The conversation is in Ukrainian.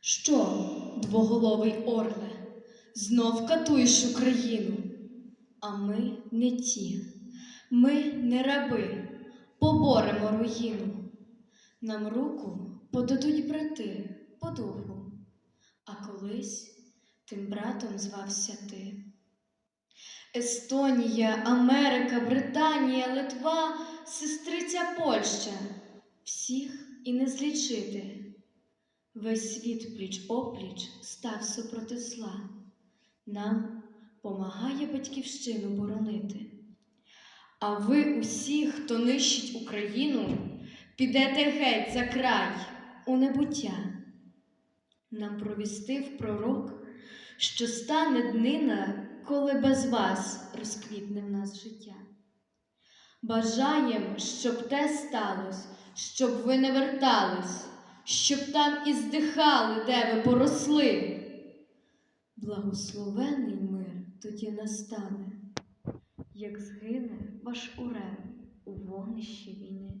Що, двоголовий орле, знов катуєш Україну? А ми не ті, ми не раби, поборемо руїну. Нам руку подадуть брати по духу, а колись тим братом звався ти. Естонія, Америка, Британія, Литва, сестриця Польща. Всіх і не злічити. Весь світ пліч опліч став супроти зла. Нам помагає батьківщину боронити. А ви усі, хто нищить Україну, підете геть за край у небуття. Нам провістив пророк, що стане днина, коли без вас розквітне в нас життя. Бажаєм, щоб те сталося, щоб ви не вертались, щоб там і здихали, де ви поросли. Благословений мир тоді настане, як згине ваш урем у вогнищі війни.